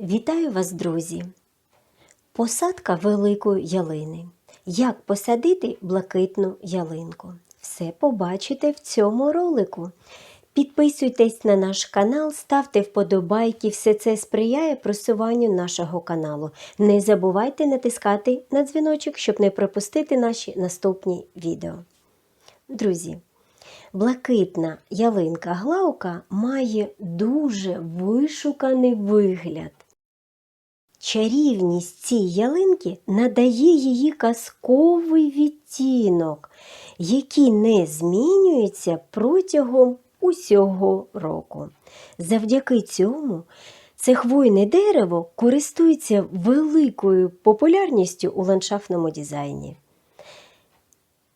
Вітаю вас, друзі! Посадка великої ялини. Як посадити блакитну ялинку? Все побачите в цьому ролику. Підписуйтесь на наш канал, ставте вподобайки, все це сприяє просуванню нашого каналу. Не забувайте натискати на дзвіночок, щоб не пропустити наші наступні відео. Друзі, блакитна ялинка Глаука має дуже вишуканий вигляд. Чарівність цієї ялинки надає її казковий відтінок, який не змінюється протягом усього року. Завдяки цьому це хвойне дерево користується великою популярністю у ландшафтному дизайні.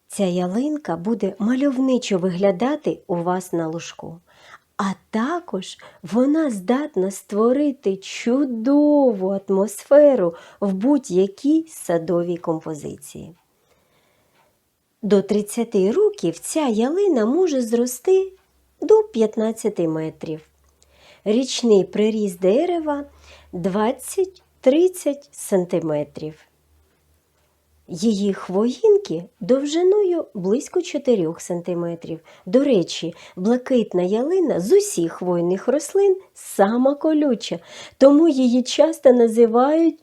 Ця ялинка буде мальовничо виглядати у вас на лужку. А також вона здатна створити чудову атмосферу в будь-якій садовій композиції. До 30 років ця ялина може зрости до 15 метрів. Річний приріст дерева 20-30 сантиметрів. Її хвоїнки довжиною близько 4 см. До речі, блакитна ялина з усіх хвойних рослин сама колюча, тому її часто називають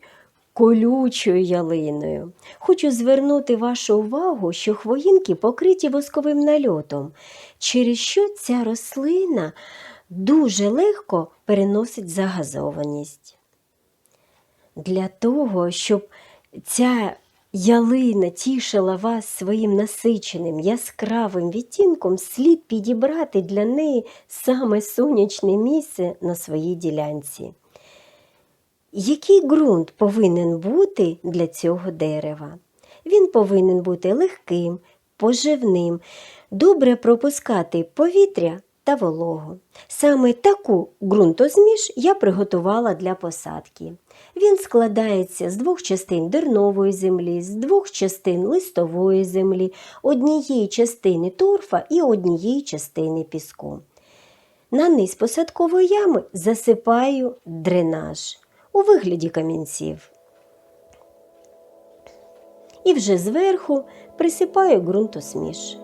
колючою ялиною. Хочу звернути вашу увагу, що хвоїнки покриті восковим нальотом, через що ця рослина дуже легко переносить загазованість. Для того, щоб ця ялина тішила вас своїм насиченим яскравим відтінком, слід підібрати для неї саме сонячне місце на своїй ділянці. Який ґрунт повинен бути для цього дерева? Він повинен бути легким, поживним, добре пропускати повітря та вологу. Саме таку ґрунтозміш я приготувала для посадки. Він складається з двох частин дернової землі, з двох частин листової землі, однієї частини торфа і однієї частини піску. На низ посадкової ями засипаю дренаж у вигляді камінців. І вже зверху присипаю ґрунтосміш.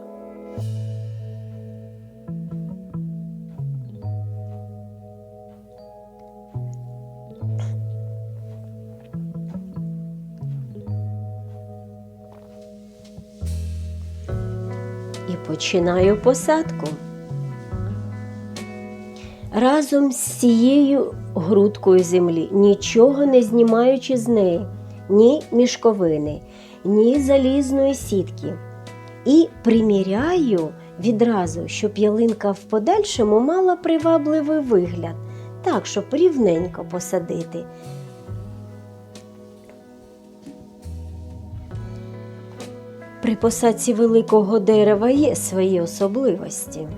Починаю посадку. Разом з цією грудкою землі, нічого не знімаючи з неї, ні мішковини, ні залізної сітки. І приміряю відразу, щоб ялинка в подальшому мала привабливий вигляд, так, щоб рівненько посадити. При посадці великого дерева є свої особливості.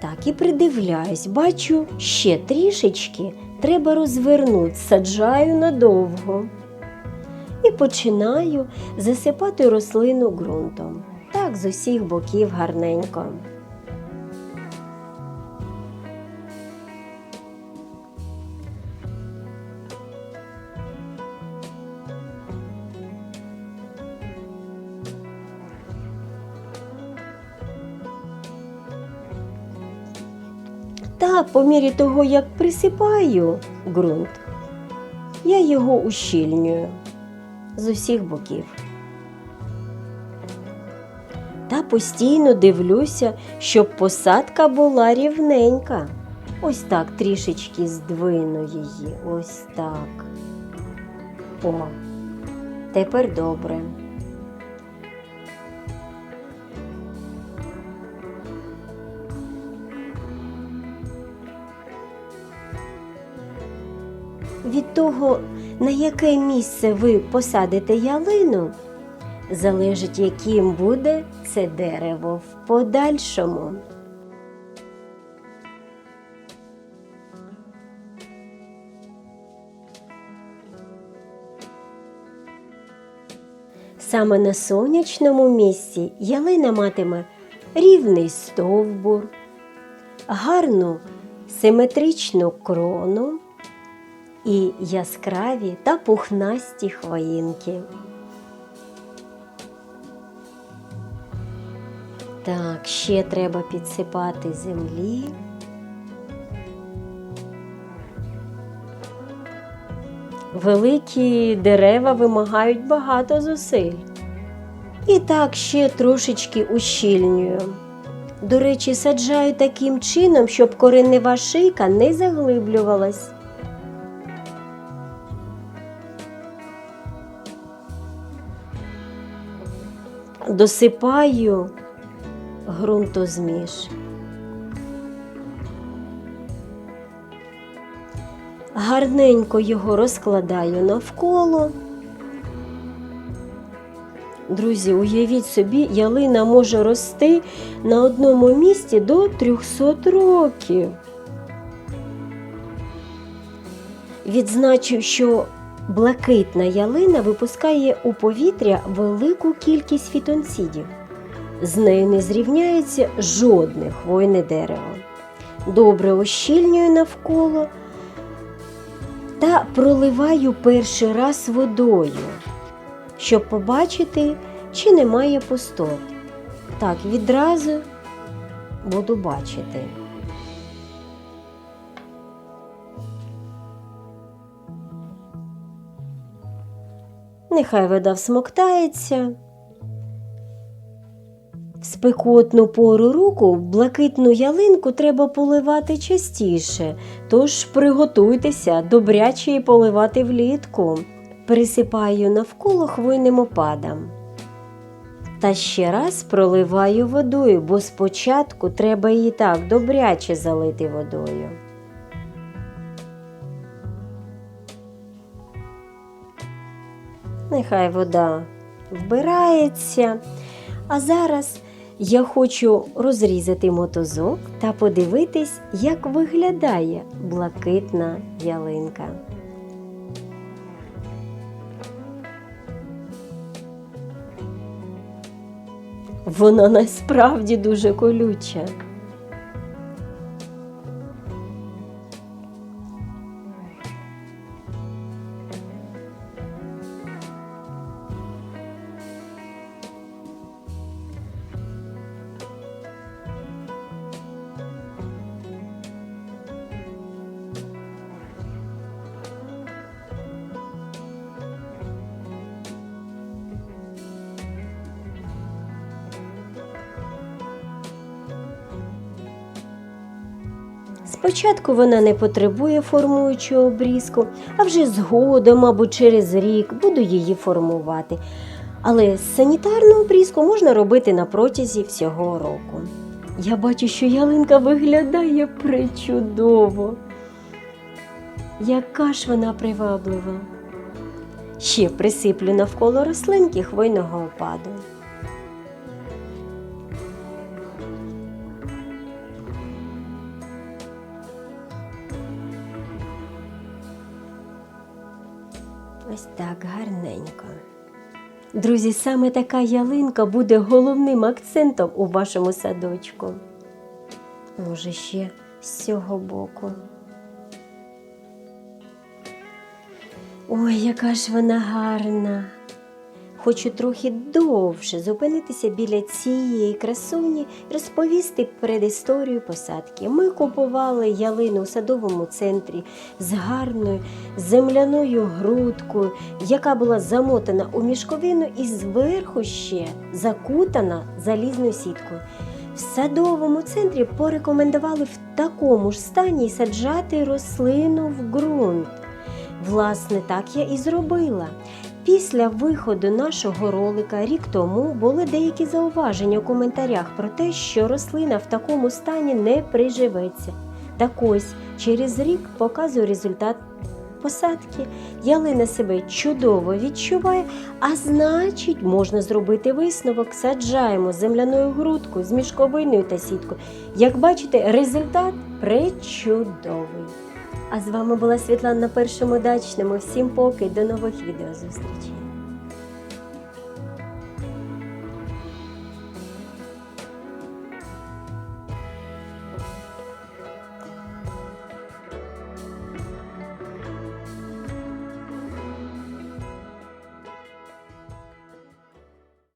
Так і придивляюсь, бачу, ще трішечки треба розвернути, саджаю надовго. І починаю засипати рослину ґрунтом. Так, з усіх боків гарненько. Та по мірі того, як присипаю ґрунт, я його ущільнюю з усіх боків. Та постійно дивлюся, щоб посадка була рівненька. Ось так трішечки здвину її. Ось так. О, тепер добре. Від того, на яке місце ви посадите ялину, залежить, яким буде це дерево в подальшому. Саме на сонячному місці ялина матиме рівний стовбур, гарну симетричну крону і яскраві та пухнасті хвоїнки. Так, ще треба підсипати землі. Великі дерева вимагають багато зусиль. І так ще трошечки ущільнюю. До речі, саджаю таким чином, щоб коренева шийка не заглиблювалась. Досипаю ґрунтозміш. Гарненько його розкладаю навколо. Друзі, уявіть собі, ялина може рости на одному місці до 300 років. Відзначу, що блакитна ялина випускає у повітря велику кількість фітонцидів. З нею не зрівняється жодне хвойне дерево. Добре ощільнюю навколо та проливаю перший раз водою, щоб побачити, чи немає пустот. Так, відразу буду бачити. Нехай вода всмоктається. В спекотну пору року блакитну ялинку треба поливати частіше, тож приготуйтеся добряче її поливати влітку. Присипаю навколо хвойним опадам. Та ще раз проливаю водою, бо спочатку треба її так добряче залити водою. Нехай вода вбирається. А зараз я хочу розрізати мотозок та подивитись, як виглядає блакитна ялинка. Вона насправді дуже колюча. Спочатку вона не потребує формуючого обрізку, а вже згодом або через рік буду її формувати. Але санітарну обрізку можна робити на протязі всього року. Я бачу, що ялинка виглядає причудово. Яка ж вона приваблива. Ще присиплю навколо рослинки хвойного опаду. Ось так гарненько. Друзі, саме така ялинка буде головним акцентом у вашому садочку. Може, ще з цього боку. Ой, яка ж вона гарна. Хочу трохи довше зупинитися біля цієї красуні і розповісти передісторію посадки. Ми купували ялину у садовому центрі з гарною земляною грудкою, яка була замотана у мішковину і зверху ще закутана залізною сіткою. В садовому центрі порекомендували в такому ж стані саджати рослину в ґрунт. Власне, так я і зробила. Після виходу нашого ролика рік тому були деякі зауваження у коментарях про те, що рослина в такому стані не приживеться. Так ось через рік показую результат посадки. Ялина себе чудово відчуває, а значить, можна зробити висновок. Саджаємо земляною грудкою з мішковиною та сіткою. Як бачите, результат пречудовий. А з вами була Світлана на першому дачному. Всім поки, до нових відеозустрічей.